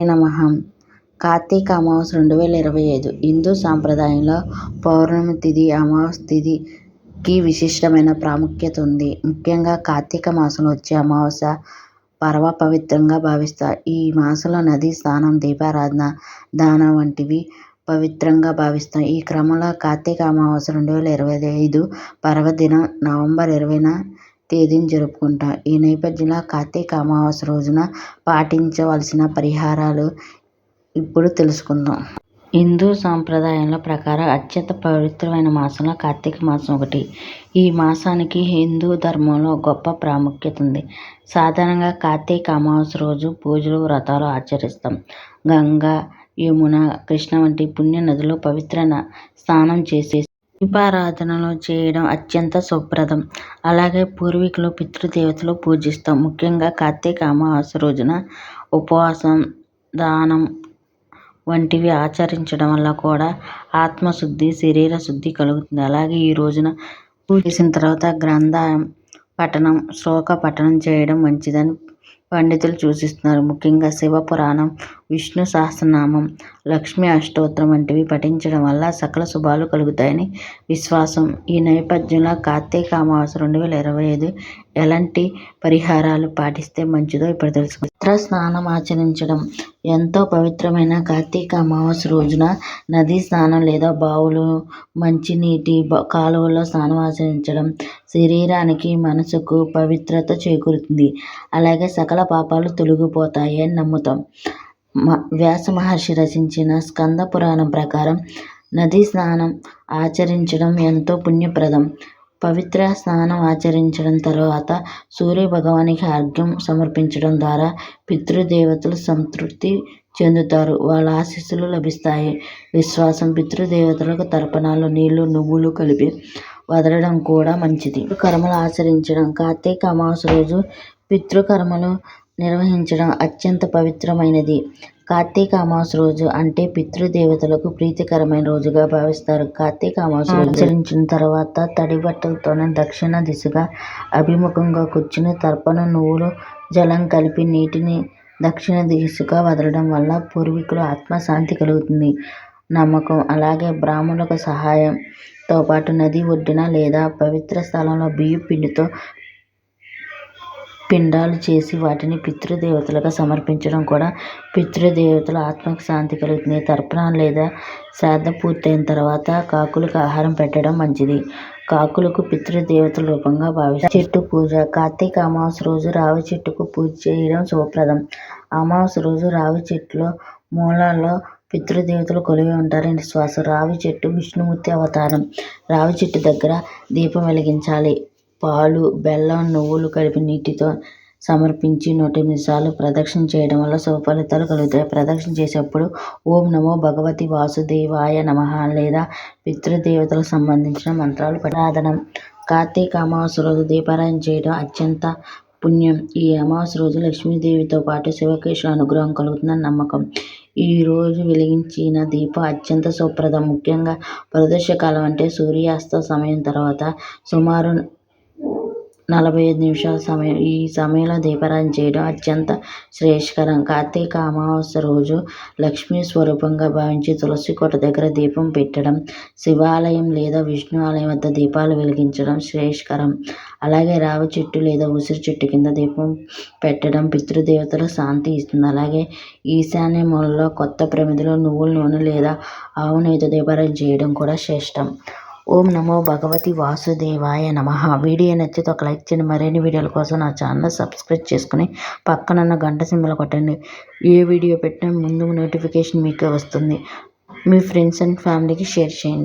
నమః కార్తీక అమావాస్య రెండు వేల ఇరవై ఐదు హిందూ సాంప్రదాయంలో పౌర్ణమి తిథి అమావాస్య తిథికి విశిష్టమైన ప్రాముఖ్యత ఉంది. ముఖ్యంగా కార్తీక మాసంలో వచ్చే అమావాస్య పరమ పవిత్రంగా భావిస్తారు. ఈ మాసంలో నదీ స్నానం, దీపారాధన, దానం వంటివి పవిత్రంగా భావిస్తాం. ఈ క్రమంలో కార్తీక అమావాస్య రెండు వేల ఇరవై ఐదు పర్వదినం నవంబర్ ఇరవైన తేదీని జరుపుకుంటాం. ఈ నేపథ్యంలో కార్తీక అమావాస్య రోజున పాటించవలసిన పరిహారాలు ఇప్పుడు తెలుసుకుందాం. హిందూ సాంప్రదాయాల ప్రకారం అత్యంత పవిత్రమైన మాసంలో కార్తీక మాసం ఒకటి. ఈ మాసానికి హిందూ ధర్మంలో గొప్ప ప్రాముఖ్యత ఉంది. సాధారణంగా కార్తీక అమావాస్య రోజు పూజలు, వ్రతాలు ఆచరిస్తాం. గంగా, యమున, కృష్ణ వంటి పుణ్య నదిలో పవిత్ర స్నానం చేసి దీపారాధనలు చేయడం అత్యంత శుభప్రదం. అలాగే పూర్వీకులు, పితృదేవతలు పూజిస్తాం. ముఖ్యంగా కార్తీక అమావాస్య రోజున ఉపవాసం, దానం వంటివి ఆచరించడం వల్ల కూడా ఆత్మశుద్ధి, శరీర శుద్ధి కలుగుతుంది. అలాగే ఈ రోజున పూజ చేసిన తర్వాత గ్రంథ పఠనం, శ్లోక పఠనం చేయడం మంచిదని పండితులు సూచిస్తున్నారు. ముఖ్యంగా శివ పురాణం, విష్ణు సహస్రనామం, లక్ష్మీ అష్టోత్తరం వంటివి పఠించడం వల్ల సకల శుభాలు కలుగుతాయని విశ్వాసం. ఈ నేపథ్యంలో కార్తీక అమావాస్య రెండు వేల ఇరవై ఐదు ఎలాంటి పరిహారాలు పాటిస్తే మంచిదో ఇప్పుడు తెలుసుకుందాం. పవిత్ర స్నానం ఆచరించడం ఎంతో పవిత్రమైన కార్తీక అమావాస్య రోజున నదీ స్నానం లేదా బావులు, మంచినీటి కాలువల్లో స్నానం ఆచరించడం శరీరానికి, మనసుకు పవిత్రత చేకూరుతుంది. అలాగే సకల పాపాలు తొలగిపోతాయని నమ్ముతాం. వ్యాస మహర్షి రచించిన స్కంద పురాణం ప్రకారం నదీ స్నానం ఆచరించడం ఎంతో పుణ్యప్రదం. పవిత్ర స్నానం ఆచరించడం తర్వాత సూర్య భగవానికి అర్ఘ్యం సమర్పించడం ద్వారా పితృదేవతలు సంతృప్తి చెందుతారు. వాళ్ళ ఆశీస్సులు లభిస్తాయి విశ్వాసం. పితృదేవతలకు తర్పణాలు, నీళ్ళు, నువ్వులు కలిపి వదలడం కూడా మంచిది. కర్మలు ఆచరించడం కార్తీక అమావాస్య రోజు పితృకర్మలు నిర్వహించడం అత్యంత పవిత్రమైనది. కార్తీక అమావాస్య రోజు అంటే పితృదేవతలకు ప్రీతికరమైన రోజుగా భావిస్తారు. కార్తీక అమావాస్య ఆచరించిన తర్వాత తడి బట్టలతోనే దక్షిణ దిశగా అభిముఖంగా కూర్చుని తర్పణం, నువ్వులు, జలం కలిపి నీటిని దక్షిణ దిశగా వదలడం వల్ల పూర్వీకుల ఆత్మశాంతి కలుగుతుంది నమ్మకం. అలాగే బ్రాహ్మణులకు సహాయంతో పాటు నది ఒడ్డున లేదా పవిత్ర స్థలంలో బియ్యం పిండితో పిండాలు చేసి వాటిని పితృదేవతలకు సమర్పించడం కూడా పితృదేవతల ఆత్మకు శాంతి కలుగుతుంది. తర్పణం లేదా శ్రాద్ధ పూర్తయిన తర్వాత కాకులకు ఆహారం పెట్టడం మంచిది. కాకులకు పితృదేవతల రూపంగా భావిస్తారు. చెట్టు పూజ కార్తీక అమావాస్య రోజు రావి చెట్టుకు పూజ చేయడం శుభప్రదం. అమావాస్య రోజు రావి చెట్టులో మూలాల్లో పితృదేవతలు కొలివి ఉంటారని శ్వాస రావి చెట్టు విష్ణుమూర్తి అవతారం. రావి చెట్టు దగ్గర దీపం వెలిగించాలి. పాలు, బెల్లం, నువ్వులు కలిపి నీటితో సమర్పించి నూటెనిమిది సార్లు ప్రదక్షిణ చేయడం వల్ల శుభఫలితాలు కలుగుతాయి. ప్రదక్షిణ చేసేటప్పుడు ఓం నమో భగవతి వాసుదేవాయ నమః లేదా పితృదేవతలకు సంబంధించిన మంత్రాలు పఠించాలి. కార్తీక అమావాస్య రోజు దీపారాధన చేయడం అత్యంత పుణ్యం. ఈ అమావాస్య రోజు లక్ష్మీదేవితో పాటు శివకేశవుల అనుగ్రహం కలుగుతుందని నమ్మకం. ఈ రోజు వెలిగించిన దీపం అత్యంత శుభప్రదం. ముఖ్యంగా ప్రదోషకాలం అంటే సూర్యాస్త సమయం తర్వాత సుమారు నలభై ఐదు నిమిషాల సమయం. ఈ సమయంలో దీపారాధన చేయడం అత్యంత శ్రేయస్కరం. కార్తీక అమావాస్య రోజు లక్ష్మీ స్వరూపంగా భావించి తులసి కోట దగ్గర దీపం పెట్టడం, శివాలయం లేదా విష్ణు ఆలయం వద్ద దీపాలు వెలిగించడం శ్రేయస్కరం. అలాగే రావి చెట్టు లేదా ఉసిరి చెట్టు కింద దీపం పెట్టడం పితృదేవతలకు శాంతి ఇస్తుంది. అలాగే ఈశాన్య మూలలో కొత్త ప్రమిదలో నువ్వుల నూనె లేదా ఆవు నెయ్యితో దీపారాధన చేయడం కూడా శ్రేష్టం. ఓం నమో భగవతి వాసుదేవాయ నమ వీడియో నచ్చితే ఒక లైక్ చేయండి. మరిన్ని వీడియోల కోసం నా ఛానల్ సబ్స్క్రైబ్ చేసుకుని పక్కనున్న గంట సింబల్ కొట్టండి. ఏ వీడియో పెట్టినా ముందు నోటిఫికేషన్ మీకే వస్తుంది. మీ ఫ్రెండ్స్ అండ్ ఫ్యామిలీకి షేర్ చేయండి.